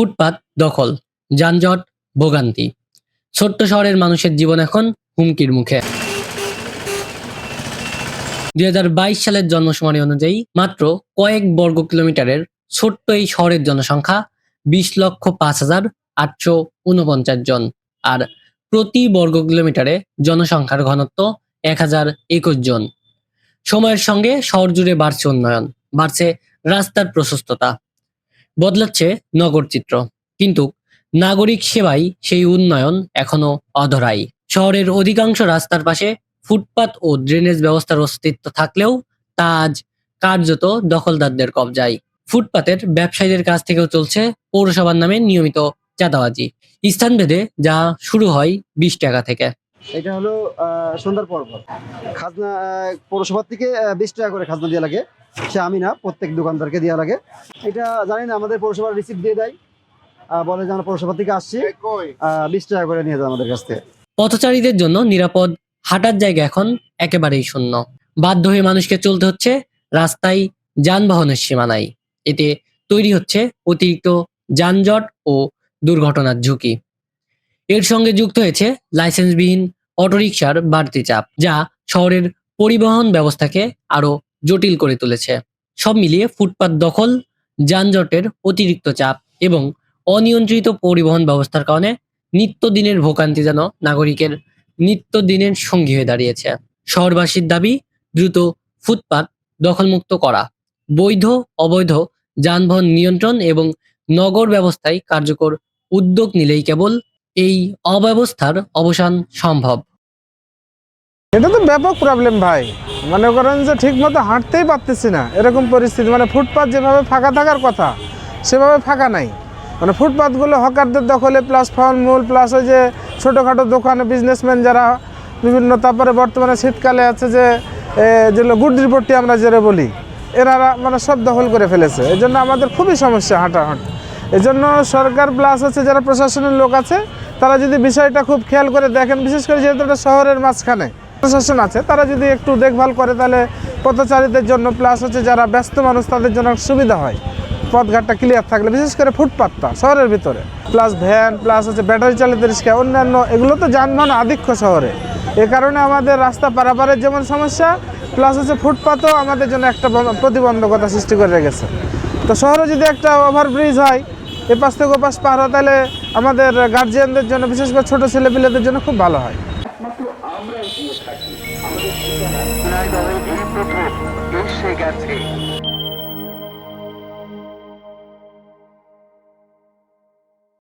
ফুটপাত দখল, যানজট, ভোগান্তি। ছোট্ট শহরের মানুষের জীবন এখন হুমকির মুখে। দুই হাজার বাইশ সালের জন্মশুমারি অনুযায়ী মাত্র কয়েক বর্গ কিলোমিটারের ছোট্ট এই শহরের জনসংখ্যা বিশ লক্ষ পাঁচ হাজার আটশো উনপঞ্চাশ জন। আর প্রতি বর্গ কিলোমিটারে জনসংখ্যার ঘনত্ব এক হাজার একুশ জন। সময়ের সঙ্গে শহর জুড়ে বাড়ছে উন্নয়ন, বাড়ছে রাস্তার প্রশস্ততা। বদলাচ্ছে নগর চিত্র। কিন্তু নাগরিক সেবাই সেই উন্নয়ন এখনও অধরাই। শহরের অধিকাংশ রাস্তার পাশে ফুটপাত ও ড্রেনেজ ব্যবস্থার অস্তিত্ব থাকলেও তা আজ কার্যত দখলদারদের কবজায়। ফুটপাতের ব্যবসায়ীদের কাছ থেকেও চলছে পৌরসভার নামে নিয়মিত চাঁদাবাজি। স্থানভেদে যা শুরু হয় বিশ টাকা থেকে। এটা হলো আহ, সন্ধ্যার পর পর খাজনা আহ, পৌরসভার থেকে বিশ টাকা করে খাজনা দেওয়া লাগে। সে আমি না প্রত্যেক দোকানদারকে দেওয়া লাগে। এটা জানি না আমাদের পৌরসভার রিসিপ্ট দিয়ে দেয়। বলে যে আমরা পৌরসভা থেকে আসছি। বিশ টাকা করে নিয়ে যায় আমাদের কাছ থেকে। পথচারীদের জন্য নিরাপদ হাঁটার জায়গা এখন একেবারেই শূন্য। বাধ্য হয়ে মানুষকে চলতে হচ্ছে রাস্তায় যানবাহনের সীমানায়। এতে তৈরি হচ্ছে অতিরিক্ত যানজট ও দুর্ঘটনার ঝুঁকি। এর সঙ্গে যুক্ত হয়েছে লাইসেন্সবিহীন অটোরিকশার বাড়তি চাপ, যা শহরের পরিবহন ব্যবস্থাকে আরও জটিল করে তুলেছে। সব মিলিয়ে ফুটপাত দখল, যানজটের অতিরিক্ত চাপ এবং অনিয়ন্ত্রিত পরিবহন ব্যবস্থার কারণে নিত্যদিনের ভোগান্তি যেন নাগরিকের নিত্যদিনের সঙ্গী হয়ে দাঁড়িয়েছে। শহরবাসীর দাবি, দ্রুত ফুটপাত দখলমুক্ত করা, বৈধ, অবৈধ যানবাহন নিয়ন্ত্রণ এবং নগর ব্যবস্থায় কার্যকর উদ্যোগ নিলেই কেবল এই অব্যবস্থার অবসান সম্ভব। এটা তো ব্যাপক প্রবলেম ভাই। মনে করেন যে ঠিক মতো হাঁটতেই পারতেছি না। এরকম পরিস্থিতি মানে ফুটপাথ যেভাবে ফাঁকা থাকার কথা, সেভাবে ফাঁকা নাই। মানে ফুটপাথগুলো হকারদের দখলে প্লাস ফলমূল প্লাস ওই যে ছোটোখাটো দোকানে বিজনেসম্যান যারা বিভিন্ন, তারপরে বর্তমানে শীতকালে আছে যে যেগুলো গুড রিপোর্টটি আমরা যেটা বলি, এনারা মানে সব দখল করে ফেলেছে। এই জন্য আমাদের খুবই সমস্যা হাঁটাহাঁট। এই জন্য সরকার প্লাস আছে, যারা প্রশাসনের লোক আছে, তারা যদি বিষয়টা খুব খেয়াল করে দেখেন, বিশেষ করে যেহেতু এটা শহরের মাঝখানে প্রশাসন আছে, তারা যদি একটু দেখভাল করে, তাহলে পথচারীদের জন্য প্লাস হচ্ছে যারা ব্যস্ত মানুষ, তাদের জন্য সুবিধা হয়। পথঘাটটা ক্লিয়ার থাকলে, বিশেষ করে ফুটপাতটা শহরের ভিতরে। প্লাস ভ্যান প্লাস হচ্ছে ব্যাটারি চালিত রিক্সা, অন্যান্য এগুলো তো যানবাহন আধিক্য শহরে। এ কারণে আমাদের রাস্তা পারাপারের যেমন সমস্যা প্লাস হচ্ছে ফুটপাতও আমাদের জন্য একটা প্রতিবন্ধকতা সৃষ্টি করে রেখেছে। তো শহরে যদি একটা ওভারব্রিজ হয় এ পাশ থেকে ও পাশ পার হয় তাহলে আমাদের গার্জিয়ানদের জন্য, বিশেষ করে ছোটো ছেলেপিলেদের জন্য খুব ভালো হয়। গেছে।